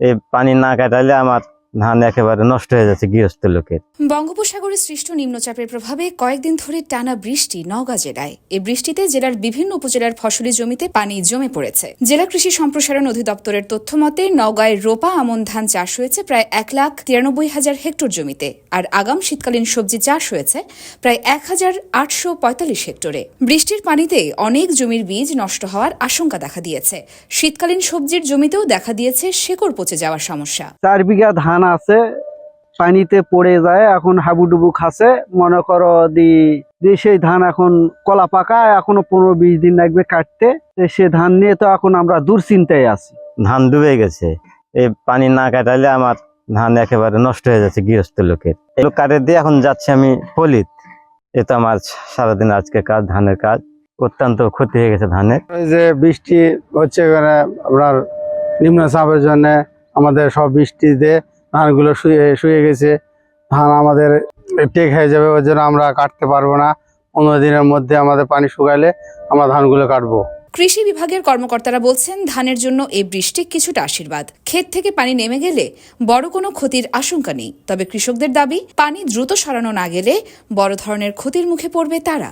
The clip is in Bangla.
এই পানি না কাটালে আমার ধান একেবারে নষ্ট হয়ে যাচ্ছে গৃহস্থ লোকের। বঙ্গোপসাগরে সৃষ্ট নিম্নচাপের প্রভাবে কয়েকদিন ধরে টানা বৃষ্টি নওগাঁ জেলায়। এই বৃষ্টিতে জেলার বিভিন্ন উপজেলার ফসলি জমিতে পানি জমে পড়েছে। জেলা কৃষি সম্প্রসারণ অধিদপ্তরের তথ্য মতে নওগাঁয় রোপা আমন ধান চাষ হয়েছে প্রায় এক লাখ তিরানব্বই হাজার হেক্টর জমিতে আর আগাম শীতকালীন সবজি চাষ হয়েছে প্রায় এক হাজার আটশো পঁয়তাল্লিশ হেক্টরে। বৃষ্টির পানিতে অনেক জমির বীজ নষ্ট হওয়ার আশঙ্কা দেখা দিয়েছে। শীতকালীন সবজির জমিতেও দেখা দিয়েছে শেকড় পচে যাওয়ার সমস্যা। চার বিঘা ধান আছে পানিতে পড়ে যায় এখন হাবুডুবু খাচ্ছে। মনে করো দি সেই ধান এখন কলা পাকা এখনও পনেরো বিশ দিন লাগবে কাটতে। সে ধান নিয়ে তো এখন আমরা দুশ্চিন্তায় আছি। ধান ডুবে গেছে। এই পানি না কাটালে আমার ধান একেবারে নষ্ট হয়ে যাচ্ছে গৃহস্থ লোকের। এগুলো কাটে দিয়ে এখন যাচ্ছি আমি পলিত। এ তো আমার সারাদিন আজকে কাজ ধানের কাজ। অত্যন্ত ক্ষতি হয়ে গেছে ধানের। যে বৃষ্টি হচ্ছে আপনার নিম্নচাপের জন্য আমাদের সব বৃষ্টিতে ধানগুলো শুয়ে শুয়ে গেছে। ধান আমাদের টেক হয়ে যাবে, ওই জন্য আমরা কাটতে পারব না। পনেরো দিনের মধ্যে আমাদের পানি শুকাইলে আমরা ধানগুলো কাটবো। কৃষি বিভাগের কর্মকর্তারা বলছেন, ধানের জন্য এই বৃষ্টি কিছুটা আশীর্বাদ। ক্ষেত থেকে পানি নেমে গেলে বড় কোনো ক্ষতির আশঙ্কা নেই। তবে কৃষকদের দাবি, পানি দ্রুত সরানো না গেলে বড় ধরনের ক্ষতির মুখে পড়বে তারা।